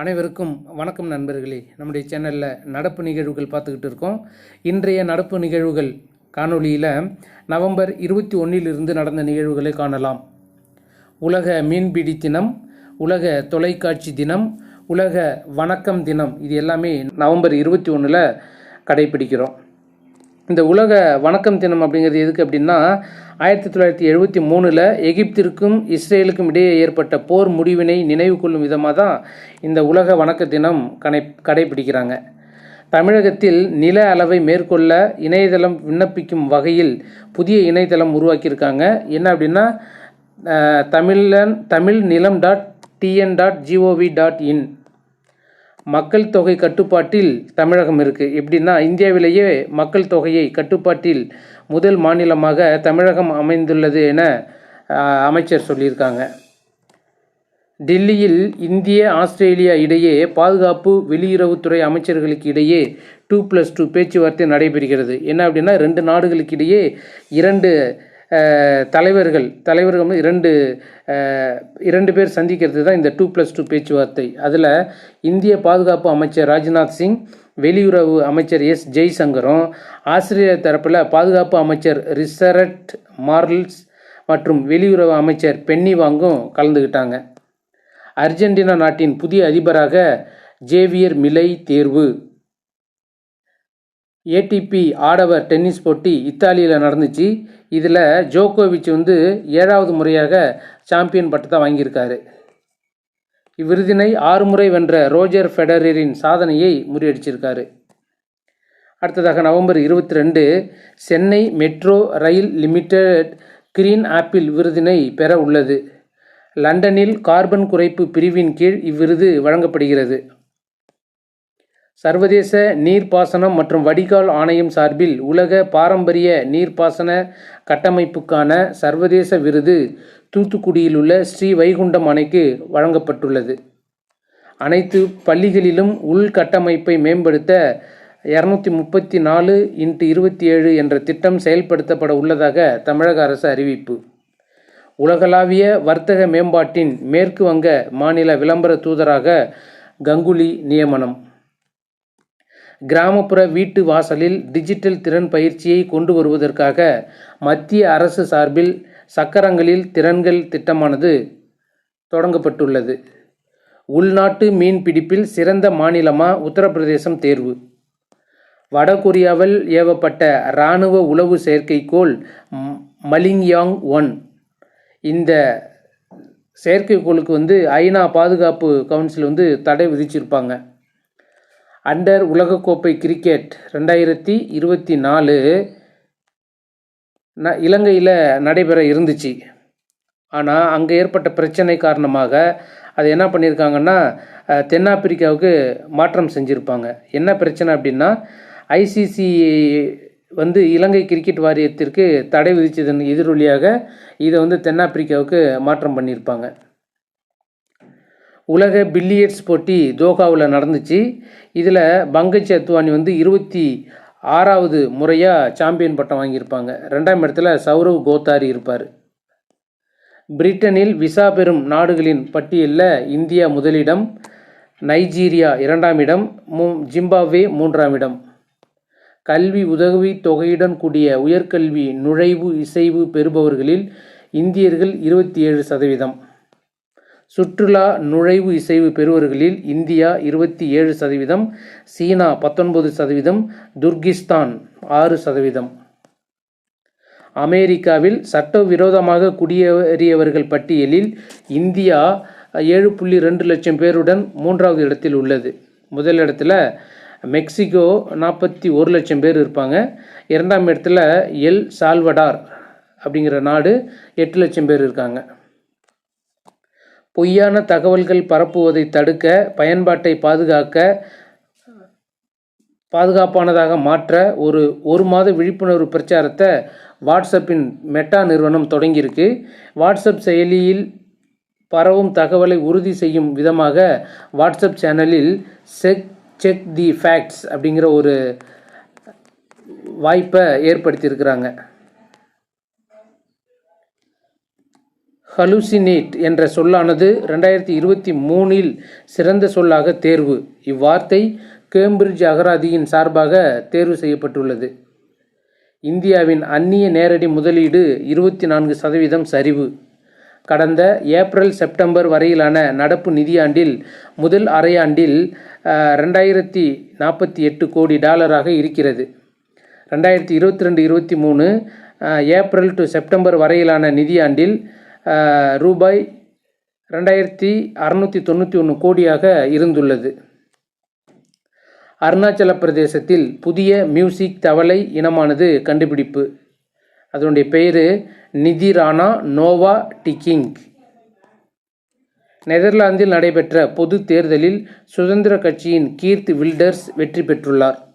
அனைவருக்கும் வணக்கம் நண்பர்களே. நம்முடைய சேனலில் நடப்பு நிகழ்வுகள் பார்த்துக்கிட்டு இருக்கோம். இன்றைய நடப்பு நிகழ்வுகள் காணொளியில் நவம்பர் இருபத்தி ஒன்றிலிருந்து நடந்த நிகழ்வுகளை காணலாம். உலக மீன்பிடி தினம் உலக தொலைக்காட்சி தினம் உலக வணக்கம் தினம் இது எல்லாமே நவம்பர் இருபத்தி ஒன்றில் கடைபிடிக்கிறோம். இந்த உலக வணக்கம் தினம் அப்படிங்கிறது எதுக்கு அப்படின்னா ஆயிரத்தி தொள்ளாயிரத்தி எழுபத்தி மூணில் எகிப்திற்கும் இஸ்ரேலுக்கும் இடையே ஏற்பட்ட போர் முடிவினை நினைவு கொள்ளும் விதமாக தான் இந்த உலக வணக்க தினம் கடை கடைபிடிக்கிறாங்க. தமிழகத்தில் நில அளவை மேற்கொள்ள இணையதளம் விண்ணப்பிக்கும் வகையில் புதிய இணையதளம் உருவாக்கியிருக்காங்க. என்ன அப்படின்னா தமிழன் Tamil Nilam dot TN dot GOV dot in மக்கள் தொகை கட்டுப்பாட்டில் தமிழகம் இருக்குது எப்படின்னா இந்தியாவிலேயே மக்கள் தொகையை கட்டுப்பாட்டில் முதல் மாநிலமாக தமிழகம் அமைந்துள்ளது என அமைச்சர் சொல்லியிருக்காங்க. டெல்லியில் இந்திய ஆஸ்திரேலியா இடையே பாதுகாப்பு வெளியுறவுத்துறை அமைச்சர்களுக்கு இடையே டூ ப்ளஸ் டூ பேச்சுவார்த்தை நடைபெறுகிறது. என்ன அப்படின்னா ரெண்டு நாடுகளுக்கு இடையே இரண்டு தலைவர்கள் தலைவர்கள் இரண்டு இரண்டு பேர் சந்திக்கிறது தான் இந்த டூ ப்ளஸ் டூ பேச்சுவார்த்தை. அதில் இந்திய பாதுகாப்பு அமைச்சர் ராஜ்நாத் சிங் வெளியுறவு அமைச்சர் எஸ் ஜெய்சங்கரும் ஆஸ்திரேலிய தரப்பில் பாதுகாப்பு அமைச்சர் ரிசரட் மார்ல்ஸ் மற்றும் வெளியுறவு அமைச்சர் பென்னி வாங்கும் கலந்துக்கிட்டாங்க அர்ஜென்டினா நாட்டின் புதிய அதிபராக ஜேவியர் மிலை தேர்வு. ஏடிபி ஆடவர் டென்னிஸ் போட்டி இத்தாலியில் நடந்துச்சு. இதில் ஜோகோவிச் வந்து ஏழாவது முறையாக சாம்பியன் பட்டத்தை வாங்கியிருக்காரு. இவ்விருதினை ஆறு முறை வென்ற ரோஜர் ஃபெடரரின் சாதனையை முறியடிச்சிருக்காரு. அடுத்ததாக நவம்பர் இருபத்தி ரெண்டு Chennai metro rail limited green apple விருதினை பெற உள்ளது. லண்டனில் கார்பன் குறைப்பு பிரிவின் கீழ் இவ்விருது வழங்கப்படுகிறது. சர்வதேச நீர்ப்பாசனம் மற்றும் வடிகால் ஆணையம் சார்பில் உலக பாரம்பரிய நீர்ப்பாசன கட்டமைப்புக்கான சர்வதேச விருது தூத்துக்குடியில் உள்ள ஸ்ரீ வைகுண்டம் அணைக்கு வழங்கப்பட்டுள்ளது. அனைத்து பள்ளிகளிலும் உள்கட்டமைப்பை மேம்படுத்த இரநூத்தி முப்பத்தி நாலு இன்ட்டு இருபத்தி ஏழு என்ற திட்டம் செயல்படுத்தப்பட உள்ளதாக தமிழக அரசு அறிவிப்பு. உலகளாவிய வர்த்தக மேம்பாட்டின் மேற்கு வங்க மாநில விளம்பர தூதராக கங்குலி நியமனம். கிராமப்புற வீட்டு வாசலில் டிஜிட்டல் திறன் பயிற்சியை கொண்டு வருவதற்காக மத்திய அரசு சார்பில் சக்கரங்களில் திறன்கள் திட்டமானது தொடங்கப்பட்டுள்ளது. உள்நாட்டு மீன் பிடிப்பில் சிறந்த மாநிலமாக உத்தரப்பிரதேசம் தேர்வு. வடகொரியாவில் ஏவப்பட்ட இராணுவ உளவு செயற்கைக்கோள் மலிங்யாங் ஒன். இந்த செயற்கைக்கோளுக்கு வந்து ஐநா பாதுகாப்பு கவுன்சில் வந்து தடை விதிச்சிருப்பாங்க. அண்டர் உலகக்கோப்பை கிரிக்கெட் ரெண்டாயிரத்தி இருபத்தி நாலு ந இலங்கையில் நடைபெற இருந்துச்சு. ஆனால் அங்கே ஏற்பட்ட பிரச்சனை காரணமாக அது என்ன பண்ணியிருக்காங்கன்னா தென்னாப்பிரிக்காவுக்கு மாற்றம் செஞ்சுருப்பாங்க. என்ன பிரச்சனை அப்படின்னா ஐசிசி வந்து இலங்கை கிரிக்கெட் வாரியத்திற்கு தடை விதித்ததன் எதிரொலியாக இதை வந்து தென்னாப்பிரிக்காவுக்கு மாற்றம் பண்ணியிருப்பாங்க உலக பில்லியட்ஸ் போட்டி தோஹாவில் நடந்துச்சு. இதில் பங்கஜ் அத்வானி வந்து இருபத்தி ஆறாவது முறையாக சாம்பியன் பட்டம் வாங்கியிருப்பாங்க. ரெண்டாம் இடத்துல சௌரவ் கோத்தாரி இருப்பார். பிரிட்டனில் விசா பெறும் நாடுகளின் பட்டியலில் இந்தியா முதலிடம் நைஜீரியா இரண்டாம் இடம் மூ ஜிம்பாப்வே மூன்றாம் இடம். கல்வி உதவி தொகையுடன் கூடிய உயர்கல்வி நுழைவு இசைவு பெறுபவர்களில் இந்தியர்கள் இருபத்தி ஏழு சதவீதம். சுற்றுலா நுழைவு இசைவு பெறுவர்களில் இந்தியா இருபத்தி ஏழு சதவீதம் சீனா பத்தொன்பது சதவீதம் துர்கிஸ்தான் ஆறு சதவீதம். அமெரிக்காவில் சட்டவிரோதமாக குடியேறியவர்கள் பட்டியலில் இந்தியா ஏழு புள்ளி ரெண்டு லட்சம் பேருடன் மூன்றாவது இடத்தில் உள்ளது. முதல் இடத்துல மெக்சிகோ நாற்பத்தி ஒரு லட்சம் பேர் இருப்பாங்க. இரண்டாம் இடத்துல எல் சால்வடார் அப்படிங்கிற நாடு எட்டு லட்சம் பேர் இருக்காங்க. பொய்யான தகவல்கள் பரப்புவதை தடுக்க பயன்பாட்டை பாதுகாக்க பாதுகாப்பானதாக மாற்ற ஒரு ஒரு மாத விழிப்புணர்வு பிரச்சாரத்தை வாட்ஸ்அப்பின் மெட்டா நிறுவனம் தொடங்கியிருக்கு. வாட்ஸ்அப் செயலியில் பரவும் தகவலை உறுதி செய்யும் விதமாக வாட்ஸ்அப் சேனலில் செக் செக் தி ஃபேக்ட்ஸ் அப்படிங்கிற ஒரு வாய்ப்பை ஏற்படுத்தியிருக்கிறாங்க. ஹலுசினேட் என்ற சொல்லானது ரெண்டாயிரத்தி இருபத்தி மூணில் சிறந்த சொல்லாக தேர்வு. இவ்வார்த்தை கேம்பிரிட்ஜ் அகராதியின் சார்பாக தேர்வு செய்யப்பட்டுள்ளது. இந்தியாவின் அந்நிய நேரடி முதலீடு இருபத்தி நான்கு சதவீதம் சரிவு. கடந்த ஏப்ரல் செப்டம்பர் வரையிலான நடப்பு நிதியாண்டில் முதல் அரையாண்டில் ரெண்டாயிரத்தி நாற்பத்தி எட்டு கோடி டாலராக இருக்கிறது. ரெண்டாயிரத்தி இருபத்தி ரெண்டு இருபத்தி மூணு ஏப்ரல் டு செப்டம்பர் வரையிலான நிதியாண்டில் ரூபாய் ரெண்டாயிரத்தி அறநூற்றி தொண்ணூற்றி ஒன்று கோடியாக இருந்துள்ளது. அருணாச்சல பிரதேசத்தில் புதிய மியூசிக் தவளை இனமானது கண்டுபிடிப்பு. அதனுடைய பெயர் நிதிரானா நோவா டிக்கிங். நெதர்லாந்தில் நடைபெற்ற பொது தேர்தலில் சுதந்திர கட்சியின் கீர்த் வில்டர்ஸ் வெற்றி பெற்றுள்ளார்.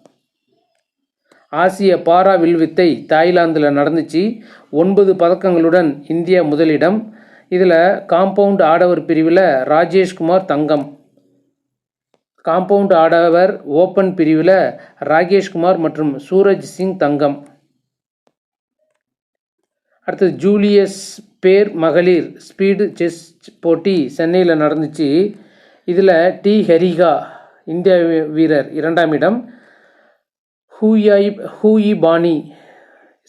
ஆசிய பாரா வில்வித்தை தாய்லாந்தில் நடந்துச்சு. ஒன்பது பதக்கங்களுடன் இந்தியா முதலிடம். இதில் காம்பவுண்ட் ஆடவர் பிரிவில் ராஜேஷ்குமார் தங்கம். காம்பவுண்ட் ஆடவர் ஓப்பன் பிரிவில் ராகேஷ்குமார் மற்றும் சூரஜ் சிங் தங்கம். அடுத்தது ஜூலியஸ் பேர் மகளிர் ஸ்பீடு செஸ் போட்டி சென்னையில் நடந்துச்சு. இதில் டி ஹரிகா இந்திய வீரர் இரண்டாம் இடம். ஹூயாய் ஹூயி பாணி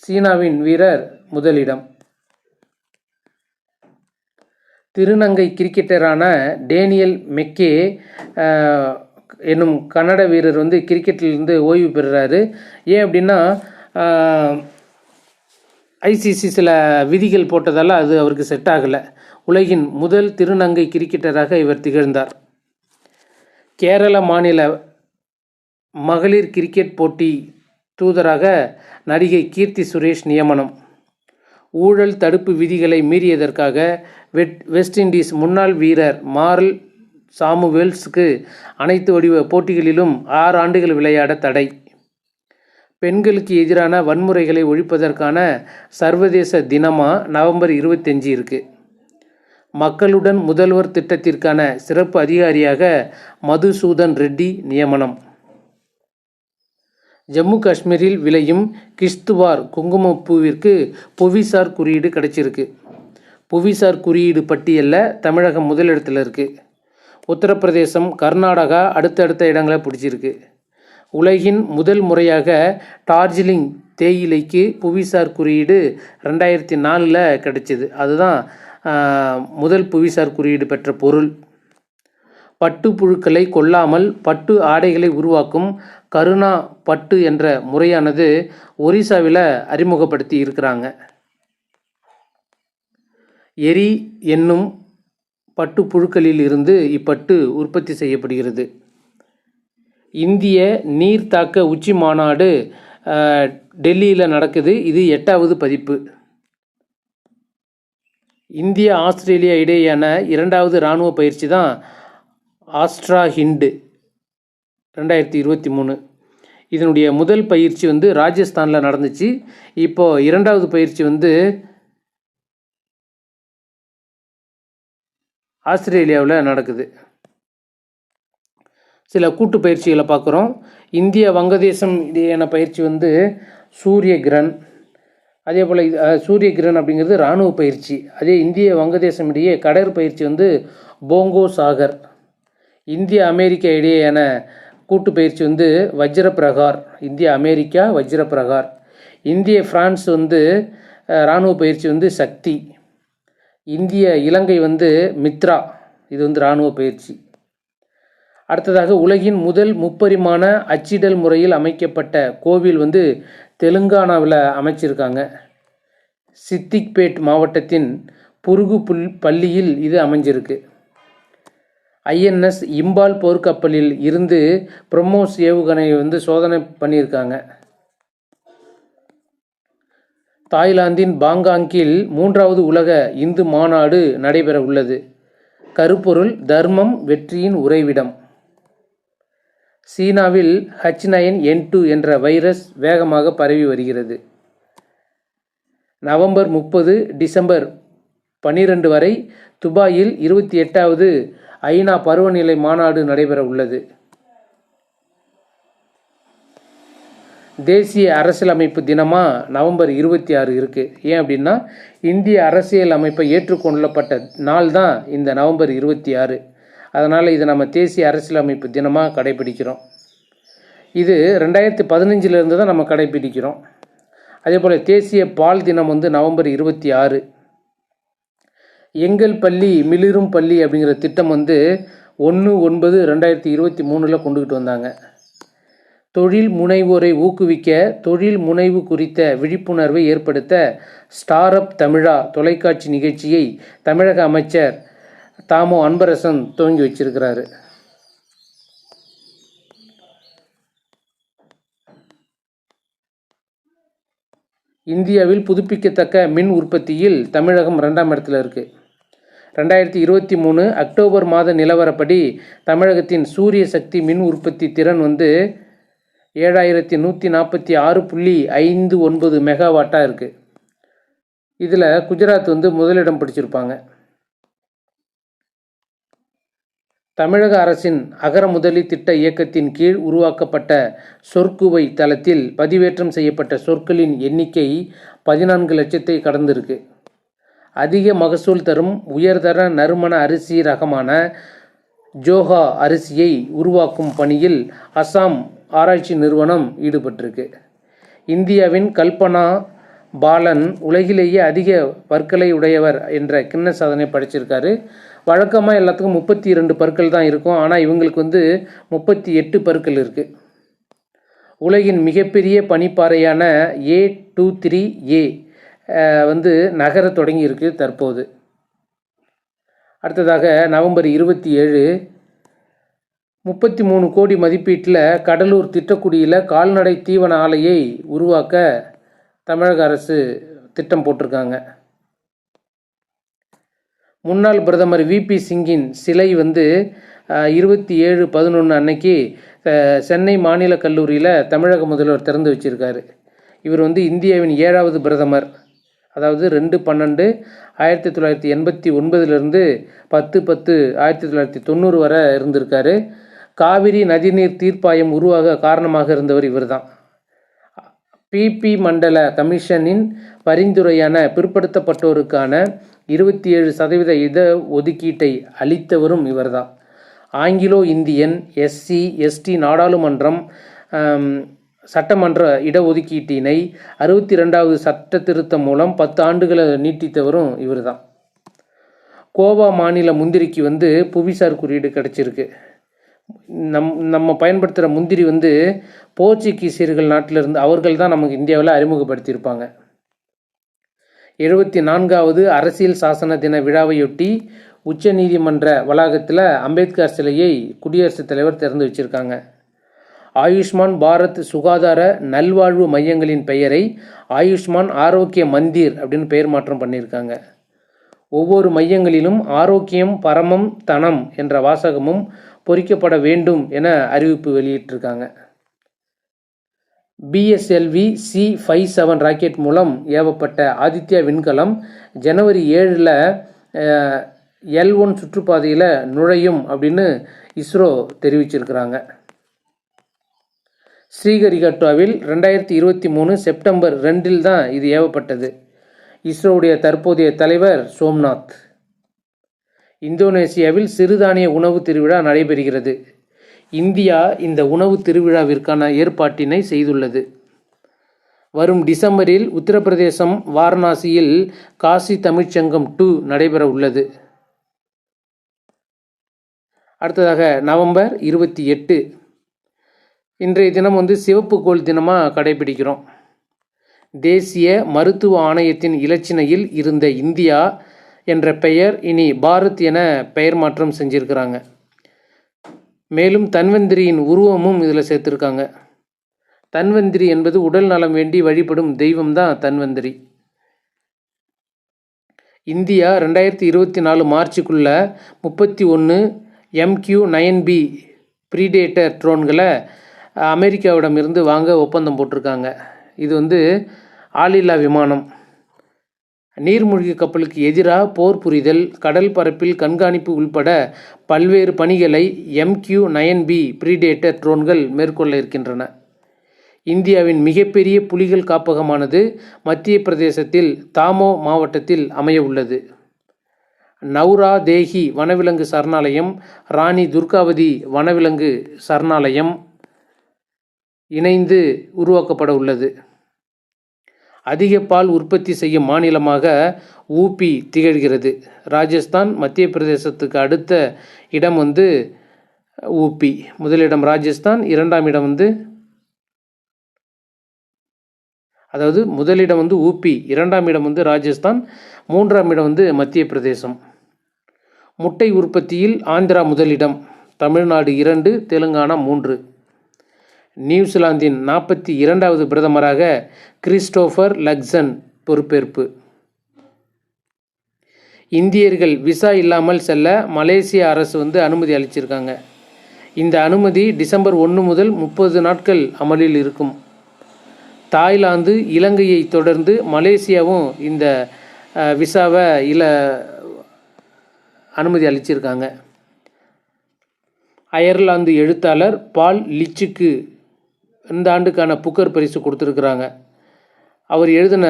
சீனாவின் வீரர் முதலிடம். திருநங்கை கிரிக்கெட்டரான டேனியல் மெக்கே என்னும் கன்னட வீரர் வந்து கிரிக்கெட்டிலிருந்து ஓய்வு பெறுறாரு. ஏன் அப்படின்னா ஐசிசி சில விதிகள் போட்டதால் அது அவருக்கு செட் ஆகலை. உலகின் முதல் திருநங்கை கிரிக்கெட்டராக இவர் திகழ்ந்தார். கேரள மாநில மகளிர் கிரிக்கெட் போட்டி தூதராக நடிகை கீர்த்தி சுரேஷ் நியமனம். ஊழல் தடுப்பு விதிகளை மீறியதற்காக வெட் வெஸ்ட் இண்டீஸ் முன்னாள் வீரர் மார்ல் சாமுவேல்ஸுக்கு அனைத்து வடிவ போட்டிகளிலும் ஆறு ஆண்டுகள் விளையாட தடை. பெண்களுக்கு எதிரான வன்முறைகளை ஒழிப்பதற்கான சர்வதேச தினமாக நவம்பர் இருபத்தஞ்சு இருக்கு. மக்களுடன் முதல்வர் திட்டத்திற்கான சிறப்பு அதிகாரியாக மதுசூதன் ரெட்டி நியமனம். ஜம்மு காஷ்மீரில் விளையும் கிஷ்துவார் குங்குமப்பூவிற்கு புவிசார் குறியீடு கிடைச்சிருக்கு. புவிசார் குறியீடு பட்டியலில் தமிழகம் முதலிடத்தில் இருக்குது உத்தரப்பிரதேசம் கர்நாடகா அடுத்தடுத்த இடங்களை பிடிச்சிருக்கு. உலகின் முதல் முறையாக டார்ஜிலிங் தேயிலைக்கு புவிசார் குறியீடு ரெண்டாயிரத்தி நாலில் கிடைச்சிது. அதுதான் முதல் புவிசார் குறியீடு பெற்ற பொருள். பட்டு புழுக்களை கொல்லாமல் பட்டு ஆடைகளை உருவாக்கும் கருணா பட்டு என்ற முறையானது ஒரிசாவில் அறிமுகப்படுத்தி இருக்கிறாங்க. எரி என்னும் பட்டு புழுக்களில் இருந்து இப்பட்டு உற்பத்தி செய்யப்படுகிறது. இந்திய நீர்த்தாக்க உச்சி மாநாடு டெல்லியில் நடக்குது. இது எட்டாவது பதிப்பு. இந்தியா ஆஸ்திரேலியா இடையேயான இரண்டாவது இராணுவ பயிற்சி தான் ஆஸ்ட்ரா ஹிண்டு. ரெண்டாயிரத்தி இருபத்தி மூணு. இதனுடைய முதல் பயிற்சி வந்து ராஜஸ்தானில் நடந்துச்சு. இப்போ இரண்டாவது பயிற்சி வந்து ஆஸ்திரேலியாவில் நடக்குது. சில கூட்டு பயிற்சிகளை பார்க்குறோம். இந்திய வங்கதேசம் இடையான பயிற்சி வந்து சூரிய கிரண் அதே போல் சூரிய கிரண் அப்படிங்கிறது இராணுவ பயிற்சி. அதே இந்திய வங்கதேசம் இடையே கடற்பயிற்சி வந்து போங்கோ சாகர். இந்திய அமெரிக்கா இடையேயான கூட்டு பயிற்சி வந்து வஜ்ர பிரகார் இந்திய அமெரிக்கா வஜ்ர பிரகார் இந்திய ஃப்ரான்ஸ் வந்து இராணுவ பயிற்சி வந்து சக்தி. இந்திய இலங்கை வந்து மித்ரா. இது வந்து இராணுவ பயிற்சி. அடுத்ததாக உலகின் முதல் முப்பரிமாண அச்சிடல் முறையில் அமைக்கப்பட்ட கோவில் வந்து தெலுங்கானாவில் அமைச்சிருக்காங்க. சித்திக்பேட் மாவட்டத்தின் புருகு புல் பள்ளியில் இது அமைஞ்சிருக்கு. ஐஎன்எஸ் இம்பால் போர்க்கப்பலில் இருந்து பிரம்மோஸ் ஏவுகணை வந்து சோதனை பண்ணியிருக்காங்க. தாய்லாந்தின் பாங்காங்கில் மூன்றாவது உலக இந்து மாநாடு நடைபெற உள்ளது. கருப்பொருள் தர்மம் வெற்றியின் உறைவிடம். சீனாவில் ஹச் நயன் என் டூ என்ற வைரஸ் வேகமாக பரவி வருகிறது. நவம்பர் முப்பது டிசம்பர் பன்னிரண்டு வரை துபாயில் இருபத்தி எட்டாவது ஐநா பருவநிலை மாநாடு நடைபெற உள்ளது. தேசிய அரசியலமைப்பு தினமாக நவம்பர் இருபத்தி ஆறு இருக்குது ஏன் அப்படின்னா இந்திய அரசியல் அமைப்பை ஏற்றுக்கொள்ளப்பட்ட நாள் தான் இந்த நவம்பர் இருபத்தி ஆறு. அதனால் இதை நம்ம தேசிய அரசியலமைப்பு தினமாக கடைபிடிக்கிறோம். இது ரெண்டாயிரத்தி பதினஞ்சிலேருந்து தான் நம்ம கடைபிடிக்கிறோம். அதே போல் தேசிய பால் தினம் வந்து நவம்பர் இருபத்தி ஆறு. எங்கள் பள்ளி மிளிரும் பள்ளி அப்படிங்கிற திட்டம் வந்து ஒன்று ஒன்பது ரெண்டாயிரத்தி இருபத்தி மூணில் கொண்டுக்கிட்டு வந்தாங்க. தொழில் முனைவோரை ஊக்குவிக்க தொழில் முனைவு குறித்த விழிப்புணர்வை ஏற்படுத்த ஸ்டார் அப் தமிழா தொலைக்காட்சி நிகழ்ச்சியை தமிழக அமைச்சர் தாமோ அன்பரசன் துவங்கி வச்சிருக்கிறாரு. இந்தியாவில் புதுப்பிக்கத்தக்க மின் உற்பத்தியில் தமிழகம் ரெண்டாம் இடத்துல இருக்குது ரெண்டாயிரத்தி இருபத்தி மூணு அக்டோபர் மாத நிலவரப்படி தமிழகத்தின் சூரிய சக்தி மின் உற்பத்தி திறன் வந்து ஏழாயிரத்தி நூற்றி நாற்பத்தி ஆறு புள்ளி ஐந்து ஒன்பது மெகாவாட்டாக இருக்குது இதில் குஜராத் வந்து முதலிடம் பிடிச்சிருப்பாங்க. தமிழக அரசின் அகர முதலி திட்ட இயக்கத்தின் கீழ் உருவாக்கப்பட்ட சொற்குவை தளத்தில் பதிவேற்றம் செய்யப்பட்ட சொற்களின் எண்ணிக்கை பதினான்கு லட்சத்தை கடந்திருக்கு. அதிக மகசூல் தரும் உயர்தர நறுமண அரிசி ரகமான ஜோஹா அரிசியை உருவாக்கும் பணியில் அசாம் ஆராய்ச்சி நிறுவனம் ஈடுபட்டிருக்கு. இந்தியாவின் கல்பனா பாலன் உலகிலேயே அதிக பற்களை உடையவர் என்ற கிண்ண சாதனை படைச்சிருக்காரு. வழக்கமாக எல்லாத்துக்கும் முப்பத்தி இரண்டு பற்கள் தான் இருக்கும். ஆனால் இவங்களுக்கு வந்து முப்பத்தி எட்டு பற்கள் இருக்குது உலகின் மிகப்பெரிய பனிப்பாறையான ஏ டூ த்ரீ ஏ வந்து நகர தொடங்கியிருக்கு தற்போது. அடுத்ததாக நவம்பர் இருபத்தி ஏழு முப்பத்தி மூணு கோடி மதிப்பீட்டில் கடலூர் திட்டக்குடியில் கால்நடை தீவன ஆலையை உருவாக்க தமிழக அரசு திட்டம் போட்டிருக்காங்க. முன்னாள் பிரதமர் விபி சிங்கின் சிலை வந்து இருபத்தி ஏழு பதினொன்று அன்னைக்கு சென்னை மாநில கல்லூரியில் தமிழக முதல்வர் திறந்து வச்சிருக்காரு. இவர் வந்து இந்தியாவின் ஏழாவது பிரதமர். அதாவது ரெண்டு பன்னெண்டு ஆயிரத்தி தொள்ளாயிரத்தி எண்பத்தி ஒன்பதுலேருந்து பத்து பத்து ஆயிரத்தி தொள்ளாயிரத்தி தொண்ணூறு வரை இருந்திருக்காரு. காவிரி நதிநீர் தீர்ப்பாயம் உருவாக காரணமாக இருந்தவர் இவர்தான். பிபி மண்டல கமிஷனின் பரிந்துரையான பிற்படுத்தப்பட்டோருக்கான இருபத்தி ஏழு சதவீத இட ஒதுக்கீட்டை அளித்தவரும் இவர்தான். ஆங்கிலோ இந்தியன் எஸ்சி எஸ்டி நாடாளுமன்றம் சட்டமன்ற இடஒதுக்கீட்டினை அறுபத்தி ரெண்டாவது சட்ட திருத்தம் மூலம் பத்து ஆண்டுகளை நீட்டித்தவரும் இவர் தான் கோவா மாநில முந்திரிக்கு வந்து புவிசார் குறியீடு கிடைச்சிருக்கு. நம் நம்ம பயன்படுத்துகிற முந்திரி வந்து போர்ச்சுகீசியர்கள் நாட்டிலிருந்து அவர்கள் தான் நமக்கு இந்தியாவில் அறிமுகப்படுத்தியிருப்பாங்க. எழுபத்தி நான்காவது அரசியல் சாசன தின விழாவையொட்டி உச்சநீதிமன்ற வளாகத்தில் அம்பேத்கர் சிலையை குடியரசுத் தலைவர் திறந்து வச்சிருக்காங்க. ஆயுஷ்மான் பாரத் சுகாதார நல்வாழ்வு மையங்களின் பெயரை ஆயுஷ்மான் ஆரோக்கிய மந்திர் அப்படின்னு பெயர் மாற்றம் பண்ணியிருக்காங்க. ஒவ்வொரு மையங்களிலும் ஆரோக்கியம் பரமம் தனம் என்ற வாசகமும் பொறிக்கப்பட வேண்டும் என அறிவிப்பு வெளியிட்டிருக்காங்க. PSLV C five seven rocket மூலம் ஏவப்பட்ட ஆதித்யா விண்கலம் ஜனவரி ஏழில் எல் ஒன் சுற்றுப்பாதையில் நுழையும் அப்படின்னு இஸ்ரோ தெரிவிச்சிருக்கிறாங்க. ஸ்ரீஹரிகட்டாவில் ரெண்டாயிரத்தி இருபத்தி மூணு செப்டம்பர் ரெண்டில் தான் இது ஏவப்பட்டது. இஸ்ரோவுடைய தற்போதைய தலைவர் சோம்நாத். இந்தோனேசியாவில் சிறுதானிய உணவு திருவிழா நடைபெறுகிறது. இந்தியா இந்த உணவு திருவிழாவிற்கான ஏற்பாட்டினை செய்துள்ளது. வரும் டிசம்பரில் உத்தரப்பிரதேசம் வாரணாசியில் காசி தமிழ்ச்சங்கம் டூ நடைபெற உள்ளது. அடுத்ததாக நவம்பர் இருபத்தி எட்டு. இன்றைய தினம் வந்து சிவப்பு கோல் தினமாக கடைபிடிக்கிறோம். தேசிய மருத்துவ ஆணையத்தின் இலச்சினையில் இருந்த இந்தியா என்ற பெயர் இனி பாரத் என பெயர் மாற்றம் செஞ்சுருக்கிறாங்க. மேலும் தன்வந்திரியின் உருவமும் இதில் சேர்த்துருக்காங்க. தன்வந்திரி என்பது உடல் நலம் வேண்டி வழிபடும் தெய்வம் தான் தன்வந்திரி. இந்தியா ரெண்டாயிரத்தி இருபத்தி நாலு மார்ச்சுக்குள்ள முப்பத்தி ஒன்று எம்கியூ நயன் பி ப்ரீடேட்டர் ட்ரோன்களை அமெரிக்காவிடமிருந்து வாங்க ஒப்பந்தம் போட்டிருக்காங்க. இது வந்து ஆளில்லா விமானம். நீர்மூழ்கி கப்பலுக்கு எதிராக போர் புரிதல் கடல் பரப்பில் கண்காணிப்பு உள்பட பல்வேறு பணிகளை எம்கியூ நயன் பி ப்ரீடேட்டர் ட்ரோன்கள் மேற்கொள்ள இருக்கின்றன. இந்தியாவின் மிகப்பெரிய புலிகள் காப்பகமானது மத்திய பிரதேசத்தில் தாமோ மாவட்டத்தில் அமைய உள்ளது. நௌரா தேஹி வனவிலங்கு சரணாலயம் ராணி துர்காவதி வனவிலங்கு சரணாலயம் இணைந்து உருவாக்கப்பட உள்ளது. அதிக பால் உற்பத்தி செய்யும் மாநிலமாக ஊபி திகழ்கிறது. ராஜஸ்தான் மத்திய பிரதேசத்துக்கு அடுத்த இடம் வந்து ஊபி. முதலிடம் ராஜஸ்தான் இரண்டாம் இடம் வந்து அதாவது முதலிடம் வந்து ஊபி இரண்டாம் இடம் வந்து ராஜஸ்தான் மூன்றாம் இடம் வந்து மத்திய பிரதேசம். முட்டை உற்பத்தியில் ஆந்திரா முதலிடம் தமிழ்நாடு இரண்டு தெலுங்கானா மூன்று. நியூசிலாந்தின் நாற்பத்தி இரண்டாவது பிரதமராக கிறிஸ்டோஃபர் லக்சன் பொறுப்பேற்பு. இந்தியர்கள் விசா இல்லாமல் செல்ல மலேசிய அரசு வந்து அனுமதி அளிச்சிருக்காங்க. இந்த அனுமதி டிசம்பர் ஒன்று முதல் முப்பது நாட்கள் அமலில் இருக்கும். தாய்லாந்து இலங்கையை தொடர்ந்து மலேசியாவும் இந்த விசாவை இல அனுமதி அளிச்சிருக்காங்க. அயர்லாந்து எழுத்தாளர் பால் லிச்சுக்கு இந்த ஆண்டுக்கான புக்கர் பரிசு கொடுத்துருக்குறாங்க. அவர் எழுதின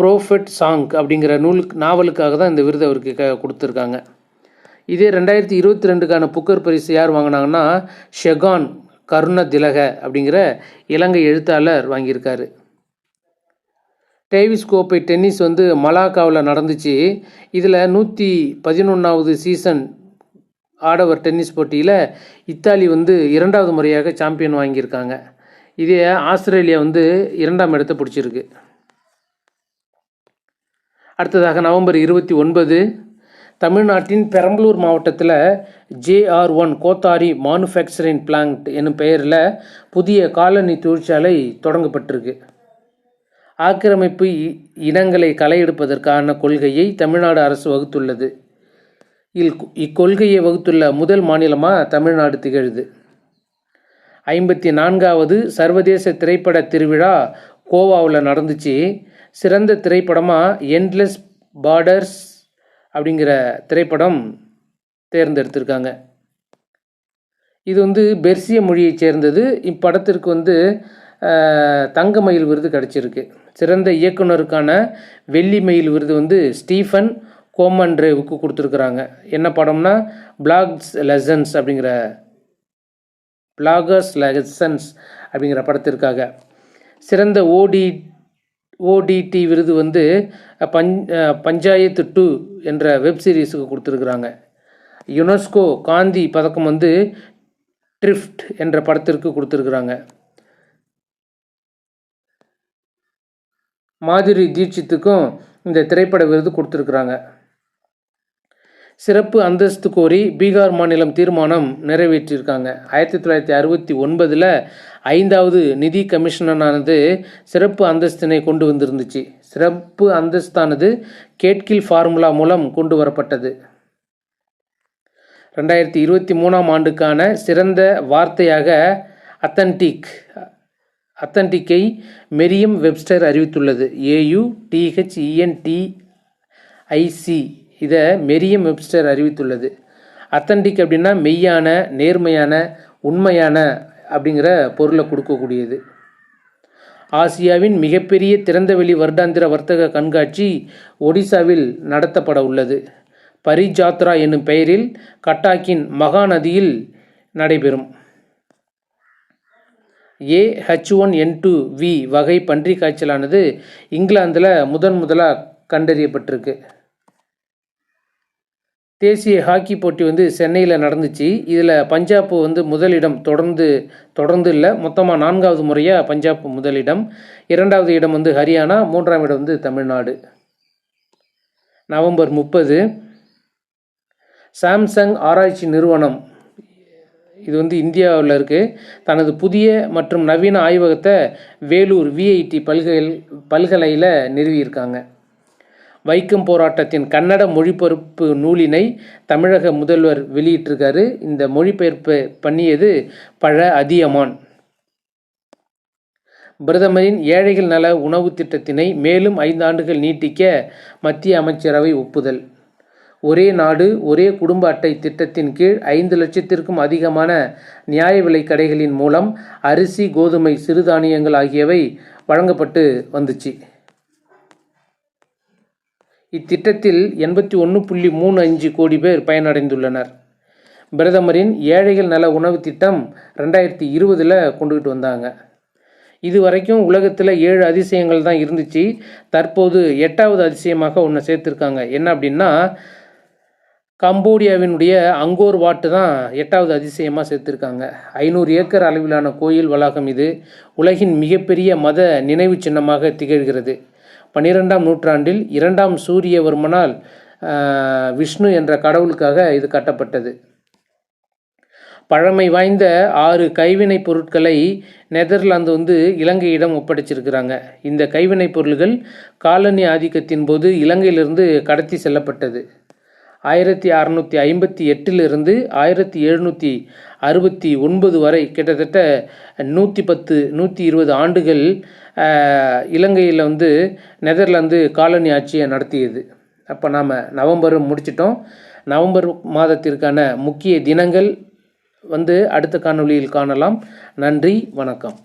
ப்ரோஃபெட் சாங் அப்படிங்கிற நூலுக்கு நாவலுக்காக தான் இந்த விருது அவருக்கு க கொடுத்துருக்காங்க. இதே ரெண்டாயிரத்தி இருபத்தி ரெண்டுக்கான புக்கர் பரிசு யார் வாங்கினாங்கன்னா ஷெகான் கருண திலக அப்படிங்கிற இலங்கை எழுத்தாளர் வாங்கியிருக்காரு. டேவிஸ் கோப்பை டென்னிஸ் வந்து மலாக்காவில் நடந்துச்சு. இதில் நூற்றி பதினொன்றாவது சீசன் ஆடவர் டென்னிஸ் போட்டியில் இத்தாலி வந்து இரண்டாவது முறையாக சாம்பியன் வாங்கியிருக்காங்க. இதே ஆஸ்திரேலியா வந்து இரண்டாம் இடத்தை பிடிச்சிருக்கு. அடுத்ததாக நவம்பர் இருபத்தி ஒன்பது தமிழ்நாட்டின் பெரம்பலூர் மாவட்டத்தில் JR one Kothari manufacturing plant என்னும் பெயரில் புதிய காலனி தொழிற்சாலை தொடங்கப்பட்டிருக்கு. ஆக்கிரமிப்பு இ- இனங்களை களையெடுப்பதற்கான கொள்கையை தமிழ்நாடு அரசு வகுத்துள்ளது. இல் இக்கொள்கையை வகுத்துள்ள முதல் மாநிலமாக தமிழ்நாடு திகழுது. ஐம்பத்தி நான்காவது சர்வதேச திரைப்பட திருவிழா கோவாவில் நடந்துச்சு. சிறந்த திரைப்படமாக என்லெஸ் பார்டர்ஸ் அப்படிங்கிற திரைப்படம் தேர்ந்தெடுத்திருக்காங்க. இது வந்து பெர்சிய மொழியைச் சேர்ந்தது. இப்படத்திற்கு வந்து தங்கமயில் தங்க மயில் விருது கிடச்சிருக்கு. சிறந்த இயக்குனருக்கான வெள்ளி மயில் விருது வந்து ஸ்டீஃபன் கோமன்ரேவுக்கு கொடுத்துருக்குறாங்க. என்ன படம்னா பிளாக்ஸ் லெசன்ஸ் அப்படிங்கிற பிளாகர்ஸ் லெசன்ஸ் அப்படிங்கிற படத்திற்காக. சிறந்த ஓடி ஓடிடி விருது வந்து பஞ் பஞ்சாயத்து டூ என்ற வெப் சீரிஸுக்கு கொடுத்துருக்குறாங்க. யுனெஸ்கோ காந்தி பதக்கம் வந்து ட்ரிஃப்ட் என்ற படத்திற்கு கொடுத்துருக்குறாங்க. மாதுரி தீட்சித்துக்கும் இந்த திரைப்பட விருது கொடுத்துருக்குறாங்க. சிறப்பு அந்தஸ்து கோரி பீகார் மாநிலம் தீர்மானம் நிறைவேற்றியிருக்காங்க. ஆயிரத்தி தொள்ளாயிரத்தி அறுபத்தி ஒன்பதில் ஐந்தாவது நிதி கமிஷனரானது சிறப்பு அந்தஸ்தினை கொண்டு வந்திருந்துச்சு. சிறப்பு அந்தஸ்தானது கேட்கில் ஃபார்முலா மூலம் கொண்டு வரப்பட்டது. ரெண்டாயிரத்தி இருபத்தி மூணாம் ஆண்டுக்கான சிறந்த வார்த்தையாக அத்தன்டிக் அத்தன்டிக்கை மெரியம் வெப்ஸ்டர் அறிவித்துள்ளது. A U T H E N T I C இதை மெரியம் வெப்ஸ்டர் அறிவித்துள்ளது. அத்தன்டிக் அப்படின்னா மெய்யான நேர்மையான உண்மையான அப்படிங்கிற பொருளை கொடுக்கக்கூடியது. ஆசியாவின் மிகப்பெரிய திறந்தவெளி வருடாந்திர வர்த்தக கண்காட்சி ஒடிசாவில் நடத்தப்பட உள்ளது. பரிஜாத்ரா என்னும் பெயரில் கட்டாக்கின் மகாநதியில் நடைபெறும். A H one N two V வகை பன்றி காய்ச்சலானது இங்கிலாந்தில் முதன் முதலாக கண்டறியப்பட்டிருக்கு. தேசிய ஹாக்கி போட்டி வந்து சென்னையில் நடந்துச்சு. இதில் பஞ்சாப் வந்து முதலிடம் தொடர்ந்து தொடர்ந்து இல்லை மொத்தமாக நான்காவது முறையாக பஞ்சாப் முதலிடம். இரண்டாவது இடம் வந்து ஹரியானா மூன்றாம் இடம் வந்து தமிழ்நாடு. நவம்பர் முப்பது. சாம்சங் ஆராய்ச்சி நிறுவனம். இது வந்து இந்தியாவில் இருக்குது தனது புதிய மற்றும் நவீன ஆய்வகத்தை வேலூர் விஐடி பல்கலை பல்கலையில் நிறுவியிருக்காங்க. வைக்கம் போராட்டத்தின் கன்னட மொழிபெயர்ப்பு நூலினை தமிழக முதல்வர் வெளியிட்டிருக்காரு. இந்த மொழிபெயர்ப்பு பண்ணியது பழ அதியமான். பிரதமரின் ஏழைகள் நல உணவு திட்டத்தினை மேலும் ஐந்து ஆண்டுகள் நீட்டிக்க மத்திய அமைச்சரவை ஒப்புதல். ஒரே நாடு ஒரே குடும்ப அட்டை திட்டத்தின் கீழ் ஐந்து லட்சத்திற்கும் அதிகமான நியாய விலை கடைகளின் மூலம் அரிசி கோதுமை சிறுதானியங்கள் ஆகியவை வழங்கப்பட்டு வந்துச்சு. இத்திட்டத்தில் எண்பத்தி ஒன்று புள்ளி மூணு அஞ்சு கோடி பேர் பயனடைந்துள்ளனர். பிரதமரின் ஏழைகள் நல உணவு திட்டம் ரெண்டாயிரத்தி இருபதில் கொண்டுகிட்டு வந்தாங்க. இது வரைக்கும் உலகத்தில் ஏழு அதிசயங்கள் தான் இருந்துச்சு. தற்போது எட்டாவது அதிசயமாக ஒன்று சேர்த்துருக்காங்க. என்ன அப்படின்னா கம்போடியாவினுடைய அங்கோர் வாட்டு தான் எட்டாவது அதிசயமாக சேர்த்துருக்காங்க. ஐநூறு ஏக்கர் அளவிலான கோயில் வளாகம் இது. உலகின் மிகப்பெரிய மத நினைவு சின்னமாக திகழ்கிறது. பன்னிரெண்டாம் நூற்றாண்டில் இரண்டாம் சூரியவர்மனால் விஷ்ணு என்ற கடவுளுக்காக இது கட்டப்பட்டது. பழமை வாய்ந்த ஆறு கைவினைப் பொருட்களை நெதர்லாந்து வந்து இலங்கையிடம் ஒப்படைச்சிருக்கிறாங்க. இந்த கைவினைப் பொருள்கள் காலனி ஆதிக்கத்தின் போது இலங்கையிலிருந்து கடத்தி செல்லப்பட்டது. ஆயிரத்தி அறநூற்றி ஐம்பத்தி எட்டிலிருந்து ஆயிரத்தி எழுநூற்றி அறுபத்தி ஒன்பது வரை கிட்டத்தட்ட நூற்றி பத்து நூற்றி இருபது ஆண்டுகள் இலங்கையில் வந்து நெதர்லாந்து காலனி ஆட்சியை நடத்தியது. அப்போ நாம் நவம்பர் முடிச்சிட்டோம். நவம்பர் மாதத்திற்கான முக்கிய தினங்கள் வந்து அடுத்த காணொளியில் காணலாம். நன்றி வணக்கம்.